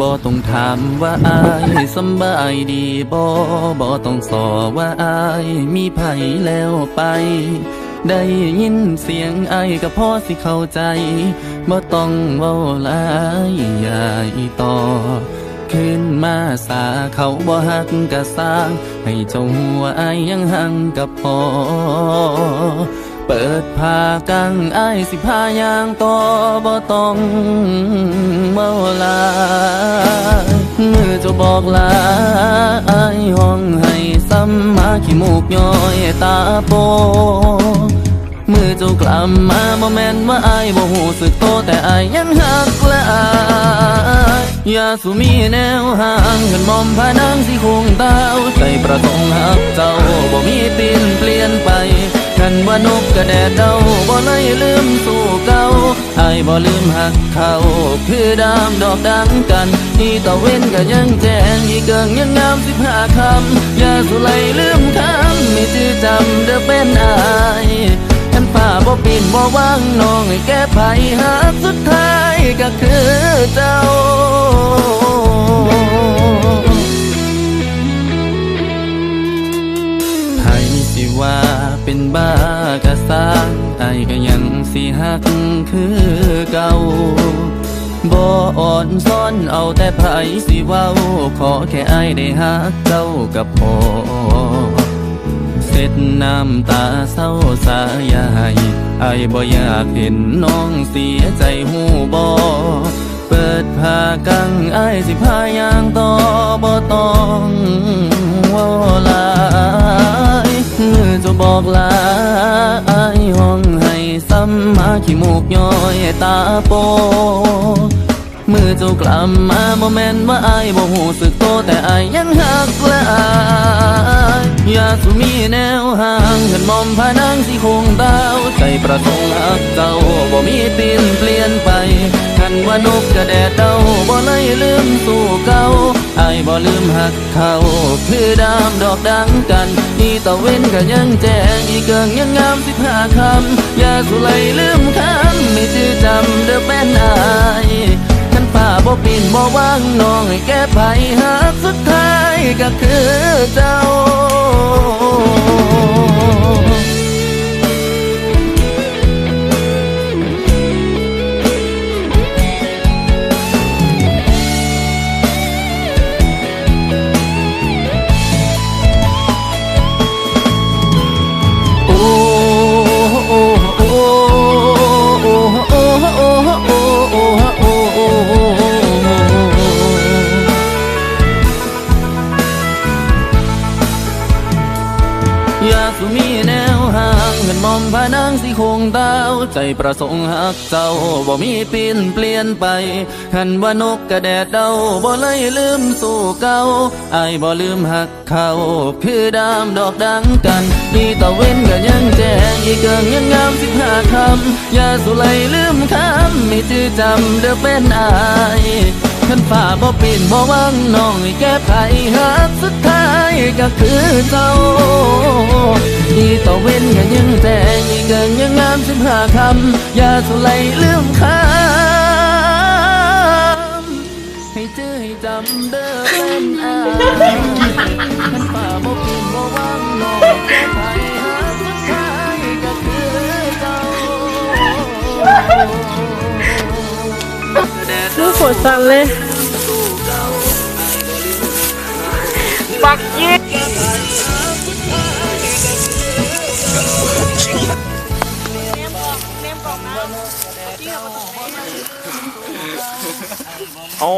บ่ต้องถามว่าอายสบายดีบ่บ่ต้องสอว่าอายมีไผแล้วไป ได้ยินเสียงอายก็พอสิเข้าใจบ่ต้องเว้าลายอย่าอีต่อขึ้นมาสาเขาบ่ฮักกะสร้าง ให้เจ้าหัวอายยังหังกับพอ เปิดผ้ากังอายสิพายางต่อบ่ต้องเมาลายมือจะบอกลาอายห้องให้ซ้ำมาขี้มูกย้อยตาโปเมื่อเจ้ากลับมาบ่แม่นว่าอายบ่หูสึกโตแต่อายยังหักและอายอย่าสุมีแนวห่างกันมอมพานังสิคงดาใจประสงค์หักเจ้าบ่มีปีนเปลี กระแดดเดาบ่เลยลืมสู่เก่าไอายบ่ลืมหักเขาคือดามดอกดังกันนี่ต่อเว้นก็ยังแจ้งอีกเกิงยังงามสิบห้าคำอย่าสุไลลืมคำไม่จื้อจำเด้อเป็นอายกันป่าบ่ปีนบ่ว่างน้องให้แก้ไผหาสุดท้ายก็คือเจ้าไผสิว่าเป็นบ้า กะสร้างไอ้ก็ยังสิหักคือเก่าบ่อ่อนซ้อนเอาแต่ไผสิเว้า ขอแค่ไอ้ได้หักเจ้ากับพอเสร็จน้ำตาเศร้าสายายไอายบ่อยากเห็นน้องเสียใจหูบอเปิดผ้ากังไอายสิพายางต่อบ่ต้องว่าลายมือจะบอกลายำมาขี้มูกย้อยตาโป มือเจ้ากลับมาบ่แม่นว่าอายบ่หูสึกโตแต่อายยังหักและอายอย่าสุมีแนวห่างกันมอมพานังสิคงดาวใจประสงหักเจ้าบ่มีปีนเปลี่ยนไปกันว่านกกระแดดเดาบ่เลยลืมสู่เก่า บ่ลืมหักเขาคือดามดอกดังกัน นี่ตะเว้นก็ยังแจ้งอีกเกิงยังงามสิบห้าคำอย่าสุไลลืมคำไม่จื้อจำเด้อเป็นอายขันป่าบ่ปีนบ่ว่างน้องให้แก้ไผหากสุดท้ายก็คือเจ้า มอมพานังสิคงดาว ใจประสงค์หักเจ้าบ่มีปีนเปลี่ยนไป หันว่านกกระแดดเดาบ่เลยลืมสู่เก่าไอายบ่ลืมหักเขาคือดามดอกดังกันนี่ตะเว้นก็ยังแจ้งอีกเกิงยังงามสิบห้าคำอย่าสุไลลืมคำไม่จื้อจำเด้อเป็นอายขันฝ่าบ่ปีนบ่ว่างน้องแก้ไขหักสุดท้ายก็คือเจ้า อีต่อเว้นก็ยังแจ้งอีกเกินยังงามสิบห้าคำ อย่าสุไลลืมคำให้เจอให้จำเด้อเป็นอายขันป่าบ่ปีนบ่ว่างนอกแก้ไขหาสุดท้ายก็คือเจ้าลูฝนสั่นเลยปักยี่ โอ้